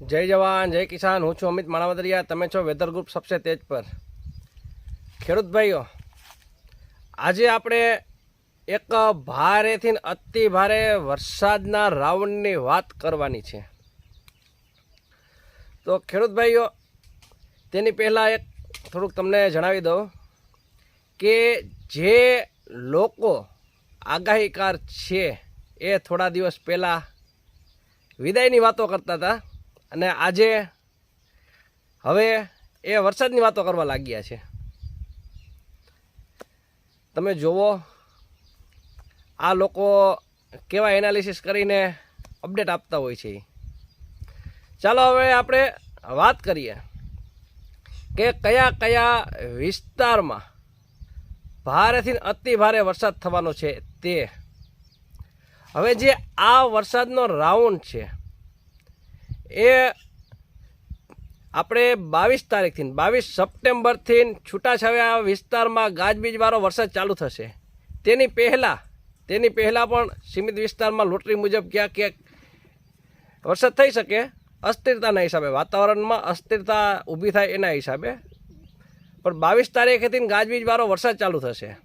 જય જવાન, જય કિસાન. હું છું અમિત માણાવદરિયા. તમે છો વેધર ગ્રુપ સબસે તેજ પર. ખેડૂત ભાઈઓ, આજે આપણે એક ભારેથી અતિ ભારે વરસાદના રાઉન્ડની વાત કરવાની છે. તો ખેડૂત ભાઈઓ, તેની પહેલાં એક થોડુંક તમને જણાવી દઉં કે જે લોકો આગાહીકાર છે એ થોડા દિવસ પહેલાં વિદાયની વાતો કરતા હતા. અને આજે હવે એ વરસાદની વાતો કરવા લાગ્યા છે. તમે જુઓ આ લોકો કેવા એનાલિસિસ કરીને અપડેટ આપતા હોય છે. ચાલો હવે આપણે વાત કરીએ કે કયા કયા વિસ્તારમાં ભારેથી અતિ ભારે વરસાદ થવાનો છે તે. હવે જે આ વરસાદનો રાઉન્ડ છે એ આપણે બાવીસ તારીખથી, બાવીસ સપ્ટેમ્બરથી છૂટાછવાયા વિસ્તારમાં ગાજબીજવાળો વરસાદ ચાલુ થશે. તેની પહેલાં તેની પહેલાં પણ સીમિત વિસ્તારમાં લોટરી મુજબ ક્યાંક ક્યાંક વરસાદ થઈ શકે? અસ્થિરતાના હિસાબે, વાતાવરણમાં અસ્થિરતા ઊભી થાય એના હિસાબે. પણ બાવીસ તારીખેથી ગાજવીજવાળો વરસાદ ચાલુ થશે.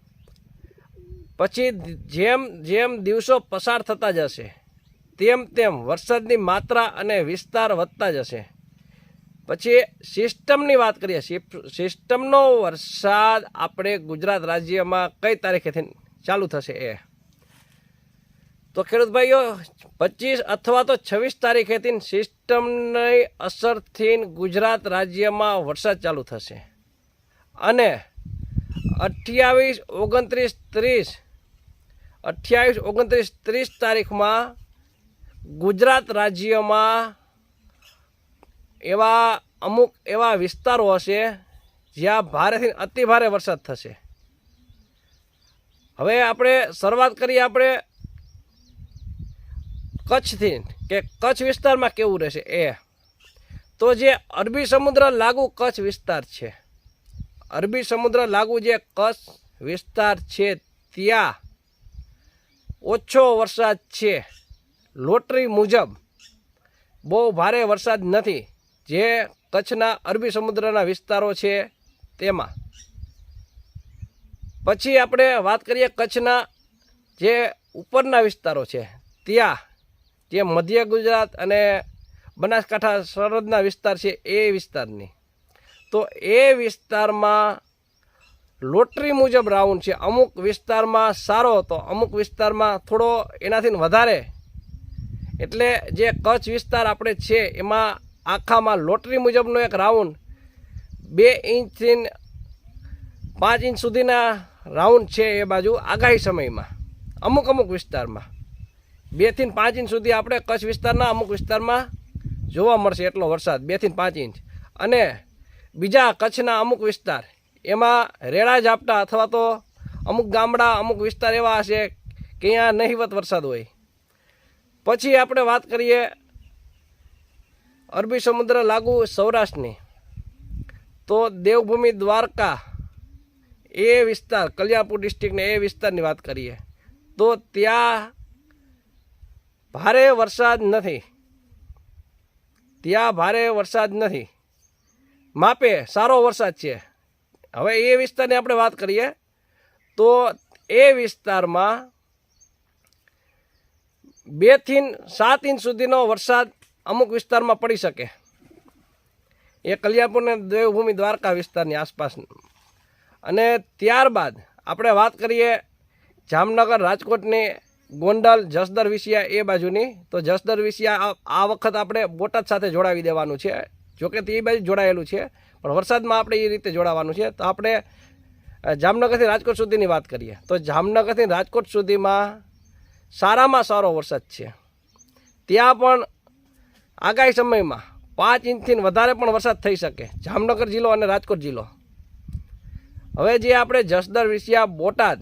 પછી જેમ જેમ દિવસો પસાર થતા જશે તેમ તેમ વરસાદની માત્રા અને વિસ્તાર વધતા જશે. પછી સિસ્ટમની વાત કરીએ. સિસ્ટમનો વરસાદ આપણે ગુજરાત રાજ્યમાં કઈ તારીખેથી ચાલુ થશે એ? તો ખેડૂત ભાઈઓ, પચીસ અથવા તો છવ્વીસ તારીખેથી સિસ્ટમની અસરથી ગુજરાત રાજ્યમાં વરસાદ ચાલુ થશે. અને અઠ્યાવીસ ઓગણત્રીસ ત્રીસ, અઠ્યાવીસ ઓગણત્રીસ ત્રીસ તારીખમાં ગુજરાત રાજ્યમાં એવા અમુક એવા વિસ્તારો હશે જ્યાં ભારેથી અતિ ભારે વરસાદ થશે. હવે આપણે શરૂઆત કરીએ આપણે કચ્છથી કે કચ્છ વિસ્તારમાં કેવું રહેશે એ. તો જે અરબી સમુદ્ર લાગુ કચ્છ વિસ્તાર છે. અરબી સમુદ્ર લાગુ જે કચ્છ વિસ્તાર છે, ત્યાં ઓછો વરસાદ છે. લોટરી મુજબ બહુ ભારે વરસાદ નથી, જે કચ્છના અરબી સમુદ્રના વિસ્તારો છે તેમાં. પછી આપણે વાત કરીએ કચ્છના જે ઉપરના વિસ્તારો છે, ત્યાં જે મધ્ય ગુજરાત અને બનાસકાંઠા સરહદના વિસ્તાર છે એ વિસ્તારની. તો એ વિસ્તારમાં લોટરી મુજબ રાઉન્ડ છે. અમુક વિસ્તારમાં સારો હતો, અમુક વિસ્તારમાં થોડો એનાથી વધારે એટલે જે કચ્છ વિસ્તાર આપણે છે, એમાં આખામાં લોટરી મુજબનો એક રાઉન્ડ બે ઇંચથી પાંચ ઇંચ સુધીના રાઉન્ડ છે એ બાજુ આગાહી સમયમાં, અમુક અમુક વિસ્તારમાં. બેથી પાંચ ઇંચ સુધી આપણે કચ્છ વિસ્તારના અમુક વિસ્તારમાં જોવા મળશે એટલો વરસાદ, બેથી પાંચ ઇંચ. અને બીજા કચ્છના અમુક વિસ્તાર, એમાં રેડા ઝાપટા અથવા તો અમુક ગામડા અમુક વિસ્તાર એવા હશે કે અહીંયા નહીવત વરસાદ હોય. પછી આપણે વાત કરીએ અરબી સમુદ્ર લાગુ સૌરાષ્ટ્રની. તો દેવભૂમિ દ્વારકા એ વિસ્તાર, કલ્યાણપુર ડિસ્ટ્રિક્ટને એ વિસ્તારની વાત કરીએ. તો ત્યાં ભારે વરસાદ નથી. ત્યાં ભારે વરસાદ નથી. માપે સારો વરસાદ છે. હવે એ વિસ્તારની આપણે વાત કરીએ તો એ વિસ્તારમાં બેથી સાત ઇંચ સુધીનો વરસાદ અમુક વિસ્તારમાં પડી શકે. એ કલ્યાણપુર અને દેવભૂમિ દ્વારકા વિસ્તારની આસપાસ. અને ત્યારબાદ આપણે વાત કરીએ જામનગર રાજકોટની ગોંડલ જસદર વિસિયા એ બાજુની. તો જસદર વિસિયા આ- વખત આપણે બોટાદ સાથે જોડાવી દેવાનું છે. જોકે તે એ બાજુ જોડાયેલું છે. પણ વરસાદમાં આપણે એ રીતે જોડાવાનું છે. તો આપણે જામનગરથી રાજકોટ સુધીની વાત કરીએ. તો જામનગરથી રાજકોટ સુધીમાં સારામાં સારો વરસાદ છે. ત્યાં પણ આગાહી સમયમાં પાંચ ઇંચથી વધારે પણ વરસાદ થઈ શકે. જામનગર જિલ્લો અને રાજકોટ જિલ્લો. હવે જે આપણે જસદર, વિસિયા, બોટાદ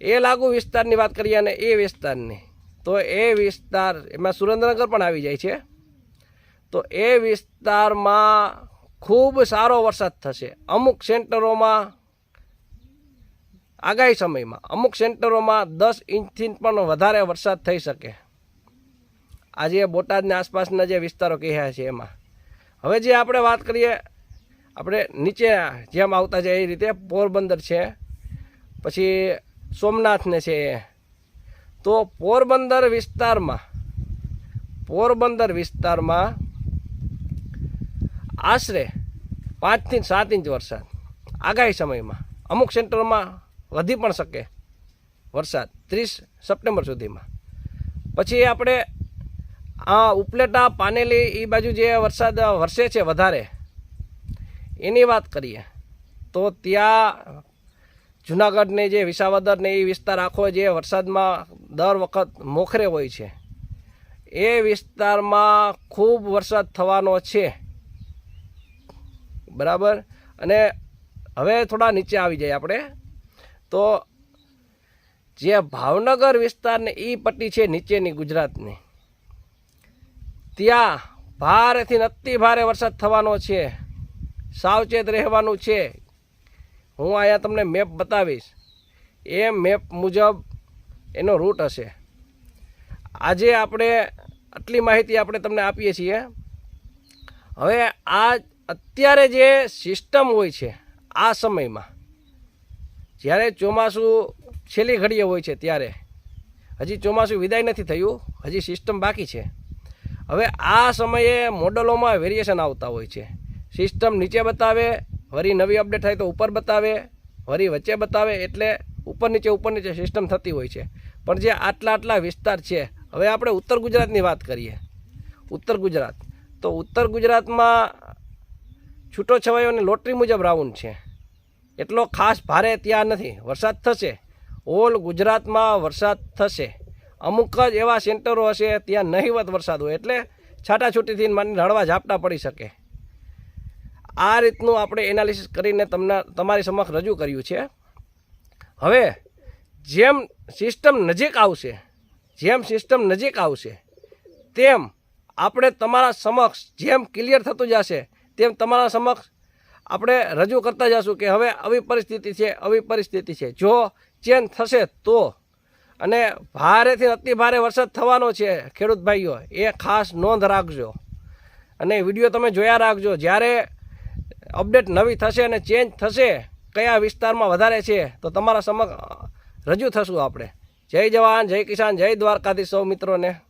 એ લાગુ વિસ્તારની વાત કરીએ અને એ વિસ્તારની, તો એ વિસ્તાર, એમાં સુરેન્દ્રનગર પણ આવી જાય છે. તો એ વિસ્તારમાં ખૂબ સારો વરસાદ થશે. અમુક સેન્ટરોમાં આગાહી સમયમાં અમુક સેન્ટરોમાં દસ ઇંચથી પણ વધારે વરસાદ થઈ શકે. આજે બોટાદની આસપાસના જે વિસ્તારો કહ્યા છે એમાં. હવે જે આપણે વાત કરીએ, આપણે નીચે જેમ આવતા જાય એ રીતે પોરબંદર છે, પછી સોમનાથને છે એ. તો પોરબંદર વિસ્તારમાં પોરબંદર વિસ્તારમાં આશરે પાંચથી સાત ઇંચ વરસાદ. આગાહી સમયમાં અમુક સેન્ટરમાં વધી પણ શકે. વરસાદ, ત્રીસ સપ્ટેમ્બર સુધીમાં. પછી આપણે આ ઉપલેટા, પાનેલી એ બાજુ જે વરસાદ વરસે છે વધારે, એની વાત કરીએ, તો ત્યાં જુનાગઢને જે વિસાવદર ને એ વિસ્તાર આખો જે વરસાદમાં દર વખત મોખરે હોય છે, એ વિસ્તારમાં ખૂબ વરસાદ થવાનો છે. બરાબર? અને હવે થોડા નીચે આવી જાય આપણે. તો જે ભાવનગર વિસ્તારને એ પટ્ટી છે નીચેની ગુજરાતની, ત્યાં ભારેથી અતિ ભારે વરસાદ થવાનો છે, સાવચેત રહેવાનું છે. હું અહીંયા તમને મેપ બતાવીશ. એ મેપ મુજબ એનો રૂટ હશે. આજે આપણે આટલી માહિતી આપણે તમને આપીએ છીએ. હવે આ અત્યારે જે સિસ્ટમ હોય છે, આ સમયમાં જ્યારે ચોમાસું છેલ્લી ઘડીએ હોય છે ત્યારે, હજી ચોમાસું વિદાય નથી થયું, હજી સિસ્ટમ બાકી છે. હવે આ સમયે મોડલોમાં વેરિએશન આવતા હોય છે. સિસ્ટમ નીચે બતાવે, વરી નવી અપડેટ થાય તો ઉપર બતાવે, વરી વચ્ચે બતાવે એટલે ઉપર નીચે ઉપર નીચે સિસ્ટમ થતી હોય છે. પણ જે આટલા આટલા વિસ્તાર છે, હવે આપણે ઉત્તર ગુજરાતની વાત કરીએ. ઉત્તર ગુજરાત. તો ઉત્તર ગુજરાતમાં છૂટો છવાયો અને લોટરી મુજબ રાઉન્ડ છે. એટલો ખાસ ભારે ત્યાં નથી. વરસાદ થશે. ઓલ ગુજરાતમાં વરસાદ થશે. અમુક જ એવા સેન્ટરો હશે ત્યાં નહીવત વરસાદ હોય. એટલે છાટાછૂટીથી મને હળવા ઝાપટા પડી શકે. આ રીતનું આપણે એનાલિસિસ કરીને તમને તમારી સમક્ષ રજૂ કર્યું છે. હવે જેમ સિસ્ટમ નજીક આવશે, જેમ સિસ્ટમ નજીક આવશે, તેમ આપણે તમારા સમક્ષ જેમ ક્લિયર થતું જશે, તેમ તમારા સમક્ષ આપણે રજૂ કરતા જશું કે હવે આવી પરિસ્થિતિ છે આવી પરિસ્થિતિ છે. જો ચેન્જ થશે તો, અને ભારેથી અતિ ભારે વરસાદ થવાનો છે, ખેડૂત ભાઈઓ, એ ખાસ નોંધ રાખજો. અને વીડિયો તમે જોયા રાખજો. જ્યારે અપડેટ નવી થશે અને ચેન્જ થશે, કયા વિસ્તારમાં વધારે છે, તો તમારા સમક્ષ રજૂ થશું આપણે. જય જવાન, જય કિસાન, જય દ્વારકાધીશ સૌ મિત્રોને.